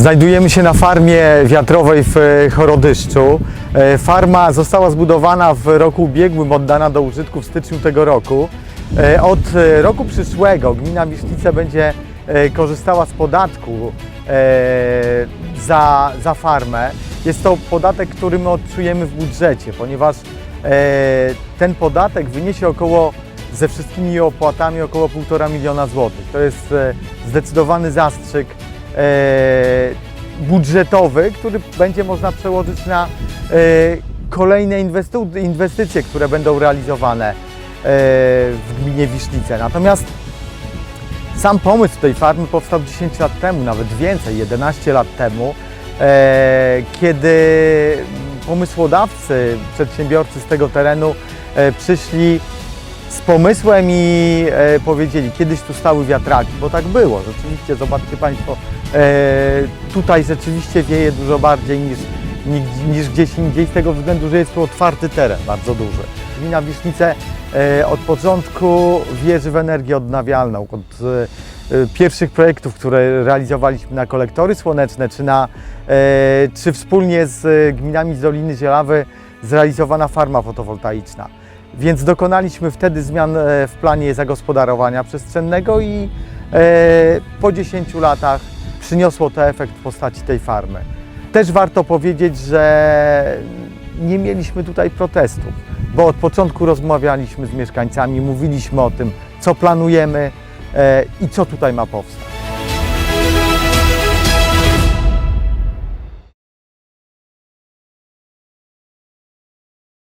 Znajdujemy się na farmie wiatrowej w e, Chorodyszczu. E, Farma została zbudowana w roku ubiegłym, oddana do użytku w styczniu tego roku. E, Od roku przyszłego gmina Wisznice będzie korzystała z podatku za, za farmę. Jest to podatek, który my odczujemy w budżecie, ponieważ ten podatek wyniesie około ze wszystkimi opłatami około 1,5 miliona złotych. To jest zdecydowany zastrzyk budżetowy, który będzie można przełożyć na e, kolejne inwestycje, które będą realizowane e, w gminie Wisznice. Natomiast sam pomysł tej farmy powstał 10 lat temu, nawet więcej, 11 lat temu, e, kiedy pomysłodawcy, przedsiębiorcy z tego terenu e, przyszli z pomysłem i e, powiedzieli, kiedyś tu stały wiatraki, bo tak było, rzeczywiście, zobaczcie Państwo, e, tutaj rzeczywiście wieje dużo bardziej niż, niż, niż gdzieś indziej, z tego względu, że jest tu otwarty teren, bardzo duży. Gmina Wisznice e, od początku wierzy w energię odnawialną, od e, e, pierwszych projektów, które realizowaliśmy na kolektory słoneczne, czy, na, e, czy wspólnie z e, gminami z Doliny Zielawy zrealizowana farma fotowoltaiczna. Więc dokonaliśmy wtedy zmian e, w planie zagospodarowania przestrzennego i e, po 10 latach przyniosło to efekt w postaci tej farmy. Też warto powiedzieć, że nie mieliśmy tutaj protestów, bo od początku rozmawialiśmy z mieszkańcami, mówiliśmy o tym, co planujemy e, i co tutaj ma powstać.